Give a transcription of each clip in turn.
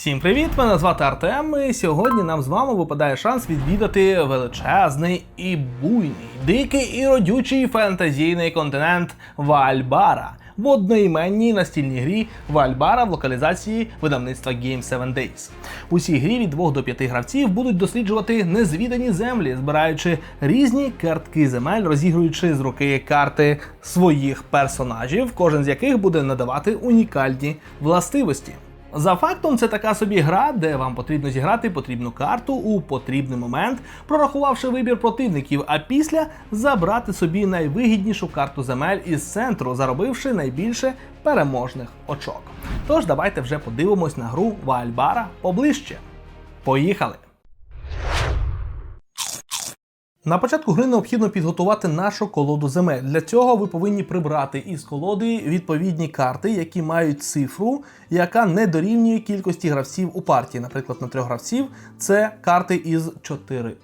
Всім привіт! Мене звати Артем. І сьогодні нам з вами випадає шанс відвідати величезний і буйний, дикий і родючий фентезійний континент Вальбара в одноіменній настільній грі Вальбара в локалізації видавництва Game 7 Days. У цій грі від 2 до 5 гравців будуть досліджувати незвідані землі, збираючи різні картки земель, розігруючи з руки карти своїх персонажів, кожен з яких буде надавати унікальні властивості. За фактом, це така собі гра, де вам потрібно зіграти потрібну карту у потрібний момент, прорахувавши вибір противників, а після забрати собі найвигіднішу карту земель із центру, заробивши найбільше переможних очок. Тож давайте вже подивимось на гру Вальбара поближче. Поїхали! На початку гри необхідно підготувати нашу колоду земель. Для цього ви повинні прибрати із колоди відповідні карти, які мають цифру, яка не дорівнює кількості гравців у партії. Наприклад, на трьох гравців це карти із 4.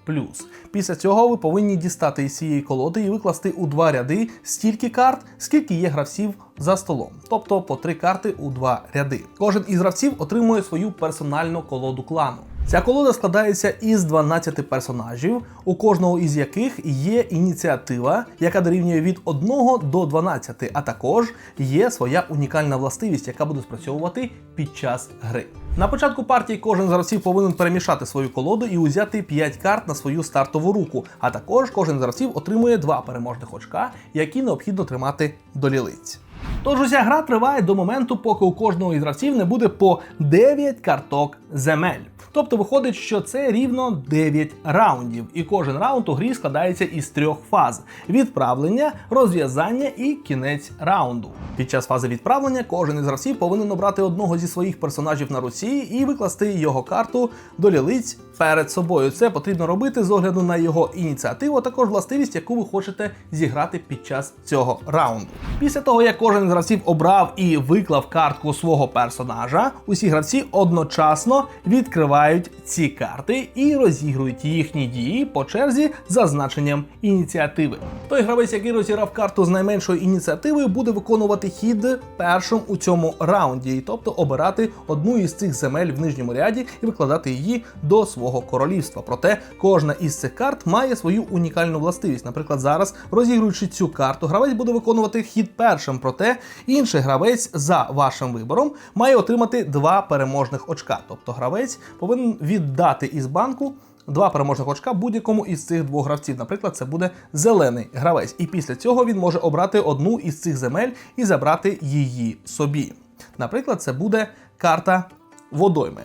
Після цього ви повинні дістати із цієї колоди і викласти у два ряди стільки карт, скільки є гравців за столом, тобто по три карти у два ряди. Кожен із гравців отримує свою персональну колоду клану. Ця колода складається із 12 персонажів, у кожного із яких є ініціатива, яка дорівнює від 1 до 12, а також є своя унікальна властивість, яка буде спрацьовувати під час гри. На початку партії кожен з гравців повинен перемішати свою колоду і узяти 5 карт на свою стартову руку. А також кожен з гравців отримує 2 переможних очка, які необхідно тримати до лілиць. Тож уся гра триває до моменту, поки у кожного із гравців не буде по 9 карток земель. Тобто виходить, що це рівно 9 раундів, і кожен раунд у грі складається із трьох фаз: відправлення, розв'язання і кінець раунду. Під час фази відправлення кожен із гравців повинен обрати одного зі своїх персонажів на руці і викласти його карту до лілиць перед собою. Це потрібно робити з огляду на його ініціативу, а також властивість, яку ви хочете зіграти під час цього раунду. Після того, як кожен з гравців обрав і виклав картку свого персонажа, усі гравці одночасно відкривають ці карти і розігрують їхні дії по черзі за значенням ініціативи. Той гравець, який розіграв карту з найменшою ініціативою, буде виконувати хід першим у цьому раунді, тобто обирати одну із цих земель в нижньому ряді і викладати її до свого королівства. Проте кожна із цих карт має свою унікальну властивість. Наприклад, зараз розігруючи цю карту, гравець буде виконувати хід першим. Проте інший гравець за вашим вибором має отримати два переможних очка. Тобто гравець повинен віддати із банку. Два переможних очка будь-якому із цих двох гравців. Наприклад, це буде зелений гравець. І після цього він може обрати одну із цих земель і забрати її собі. Наприклад, це буде карта водойми.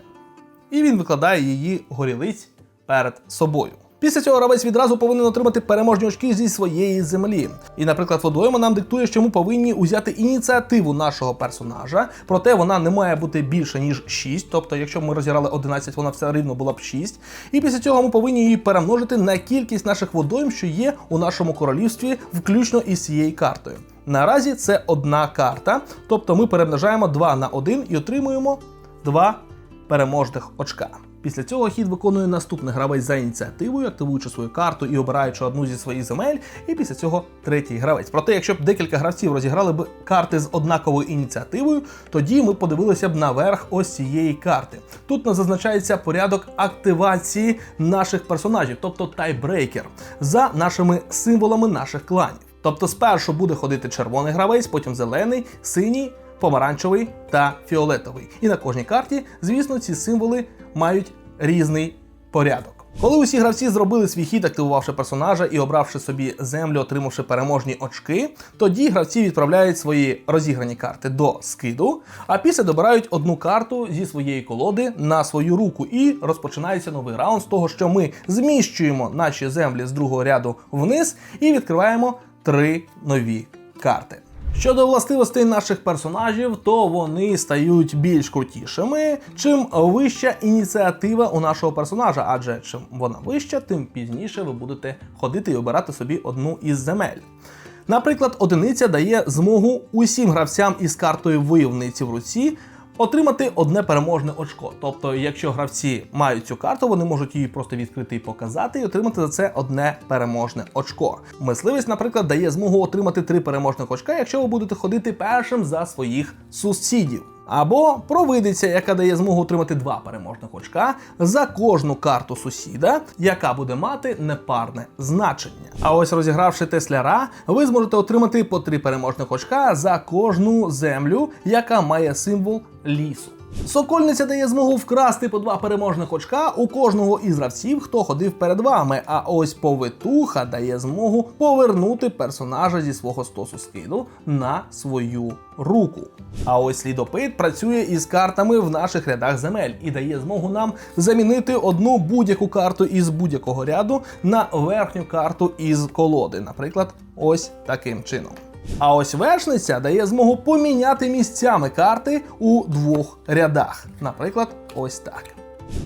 І він викладає її горілиць перед собою. Після цього гравець відразу повинен отримати переможні очки зі своєї землі. І, наприклад, водойма нам диктує, що ми повинні узяти ініціативу нашого персонажа, проте вона не має бути більше, ніж 6. Тобто, якщо ми розіграли 11, вона все рівно була б 6. І після цього ми повинні її перемножити на кількість наших водойм, що є у нашому королівстві, включно із цією картою. Наразі це одна карта, тобто ми перемножаємо 2 на 1 і отримуємо 2 переможних очка. Після цього хід виконує наступний гравець за ініціативою, активуючи свою карту і обираючи одну зі своїх земель, і після цього третій гравець. Проте, якщо б декілька гравців розіграли б карти з однаковою ініціативою, тоді ми подивилися б наверх ось цієї карти. Тут нас зазначається порядок активації наших персонажів, тобто тайбрейкер, за нашими символами наших кланів. Тобто спершу буде ходити червоний гравець, потім зелений, синій, помаранчевий та фіолетовий. І на кожній карті, звісно, ці символи мають різний порядок. Коли усі гравці зробили свій хід, активувавши персонажа і обравши собі землю, отримавши переможні очки, тоді гравці відправляють свої розіграні карти до скиду, а після добирають одну карту зі своєї колоди на свою руку і розпочинається новий раунд з того, що ми зміщуємо наші землі з другого ряду вниз і відкриваємо три нові карти. Щодо властивостей наших персонажів, то вони стають більш крутішими, чим вища ініціатива у нашого персонажа, адже чим вона вища, тим пізніше ви будете ходити і обирати собі одну із земель. Наприклад, одиниця дає змогу усім гравцям із картою войовниці в руці отримати одне переможне очко. Тобто, якщо гравці мають цю карту, вони можуть її просто відкрити і показати, і отримати за це одне переможне очко. Мисливість, наприклад, дає змогу отримати три переможних очка, якщо ви будете ходити першим за своїх сусідів. Або провидиця, яка дає змогу отримати два переможних очка за кожну карту сусіда, яка буде мати непарне значення. А ось розігравши Тесляра, ви зможете отримати по три переможних очка за кожну землю, яка має символ лісу. Сокольниця дає змогу вкрасти по два переможних очка у кожного із гравців, хто ходив перед вами. А ось повитуха дає змогу повернути персонажа зі свого стосу скиду на свою руку. А ось слідопит працює із картами в наших рядах земель і дає змогу нам замінити одну будь-яку карту із будь-якого ряду на верхню карту із колоди, наприклад, ось таким чином. А ось вершниця дає змогу поміняти місцями карти у двох рядах. Наприклад, ось так.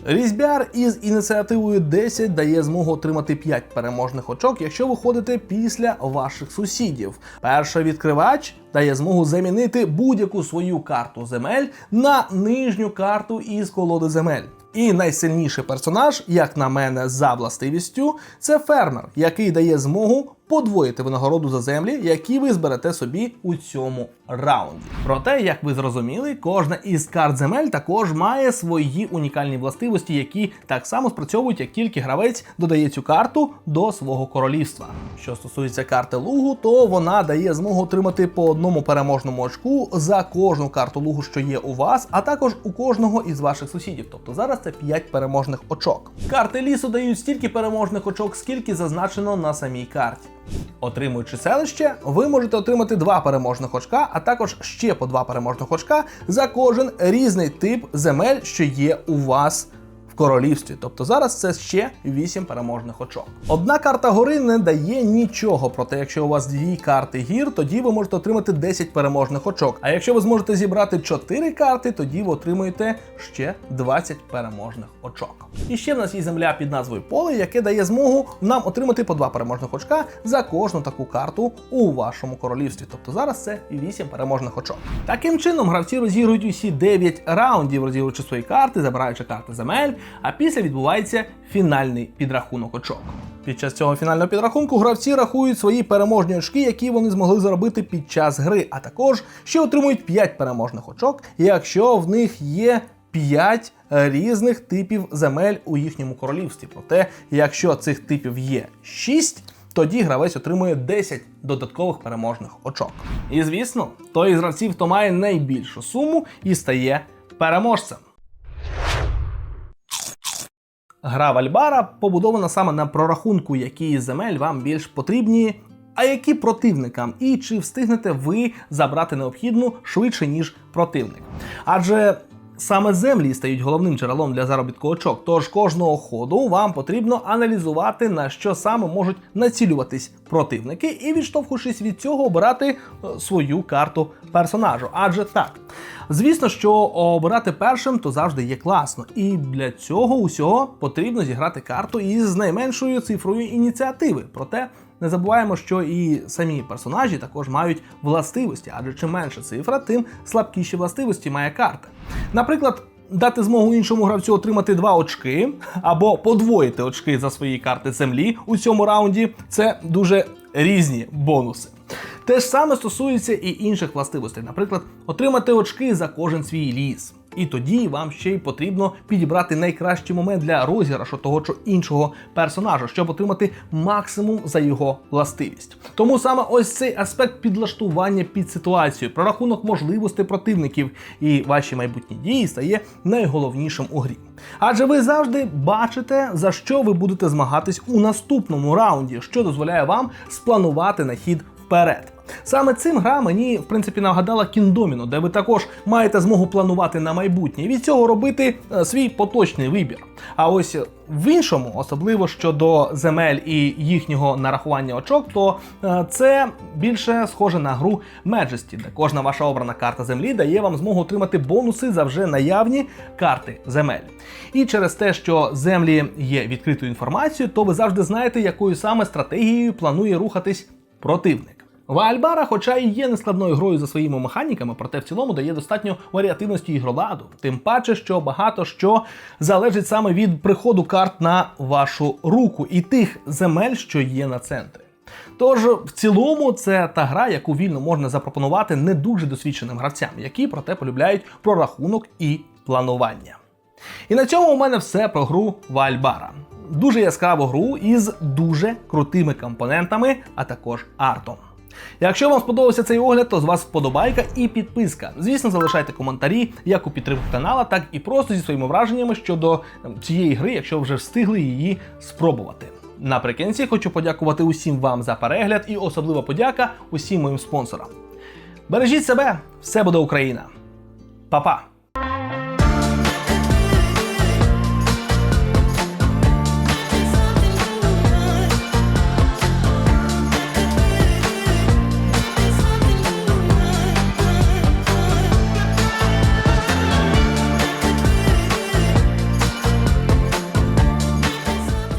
Різьбяр із ініціативою 10 дає змогу отримати 5 переможних очок, якщо ви ходите після ваших сусідів. Перший відкривач дає змогу замінити будь-яку свою карту земель на нижню карту із колоди земель. І найсильніший персонаж, як на мене, за властивістю, це фермер, який дає змогу подвоїти винагороду за землі, які ви зберете собі у цьому раунді. Проте, як ви зрозуміли, кожна із карт земель також має свої унікальні властивості, які так само спрацьовують, як тільки гравець додає цю карту до свого королівства. Що стосується карти лугу, то вона дає змогу отримати по одному переможному очку за кожну карту лугу, що є у вас, а також у кожного із ваших сусідів. Тобто зараз це 5 переможних очок. Карти лісу дають стільки переможних очок, скільки зазначено на самій карті. Отримуючи селище, ви можете отримати два переможних очка, а також ще по два переможних очка за кожен різний тип земель, що є у вас королівстві. Тобто зараз це ще 8 переможних очок. Одна карта гори не дає нічого. Проте, якщо у вас дві карти гір, тоді ви можете отримати 10 переможних очок. А якщо ви зможете зібрати 4 карти, тоді ви отримуєте ще 20 переможних очок. І ще в нас є земля під назвою Поле, яке дає змогу нам отримати по два переможних очка за кожну таку карту у вашому королівстві. Тобто зараз це 8 переможних очок. Таким чином, гравці розігрують усі 9 раундів, розігруючи свої карти, забираючи карти земель, а після відбувається фінальний підрахунок очок. Під час цього фінального підрахунку гравці рахують свої переможні очки, які вони змогли заробити під час гри, а також ще отримують 5 переможних очок, якщо в них є 5 різних типів земель у їхньому королівстві. Проте, якщо цих типів є 6, тоді гравець отримує 10 додаткових переможних очок. І звісно, той із гравців, хто має найбільшу суму і стає переможцем. Гра Вальбара побудована саме на прорахунку, які земель вам більш потрібні, а які противникам, і чи встигнете ви забрати необхідну швидше, ніж противник. Адже саме землі стають головним джерелом для заробітку очок, тож кожного ходу вам потрібно аналізувати, на що саме можуть націлюватись противники, і відштовхуючись від цього, обирати е, свою карту персонажу. Адже так. Звісно, що обирати першим то завжди є класно, і для цього усього потрібно зіграти карту із найменшою цифрою ініціативи. Проте не забуваємо, що і самі персонажі також мають властивості, адже чим менша цифра, тим слабкіші властивості має карта. Наприклад. Дати змогу іншому гравцю отримати два очки або подвоїти очки за свої карти землі у цьому раунді це дуже різні бонуси. Те ж саме стосується і інших властивостей, наприклад, отримати очки за кожен свій ліс. І тоді вам ще й потрібно підібрати найкращий момент для розіграшу того чи іншого персонажа, щоб отримати максимум за його властивість. Тому саме ось цей аспект підлаштування під ситуацію, прорахунок можливостей противників і ваші майбутні дії стає найголовнішим у грі. Адже ви завжди бачите, за що ви будете змагатись у наступному раунді, що дозволяє вам спланувати на хід вперед. Саме цим гра мені в принципі нагадала кіндоміно, де ви також маєте змогу планувати на майбутнє і від цього робити е, свій поточний вибір. А ось в іншому, особливо щодо земель і їхнього нарахування очок, то е, це більше схоже на гру Majesty, де кожна ваша обрана карта землі дає вам змогу отримати бонуси за вже наявні карти земель. І через те, що землі є відкритою інформацією, то ви завжди знаєте, якою саме стратегією планує рухатись противник. Вальбара, хоча і є нескладною грою за своїми механіками, проте в цілому дає достатньо варіативності ігроладу. Тим паче, що багато що залежить саме від приходу карт на вашу руку і тих земель, що є на центрі. Тож, в цілому, це та гра, яку вільно можна запропонувати не дуже досвідченим гравцям, які проте полюбляють прорахунок і планування. І на цьому у мене все про гру Вальбара. Дуже яскраву гру із дуже крутими компонентами, а також артом. Якщо вам сподобався цей огляд, то з вас вподобайка і підписка. Звісно, залишайте коментарі як у підтримку канала, так і просто зі своїми враженнями щодо ем, цієї гри, якщо вже встигли її спробувати. Наприкінці хочу подякувати усім вам за перегляд і особлива подяка усім моїм спонсорам. Бережіть себе, все буде Україна. Па-па!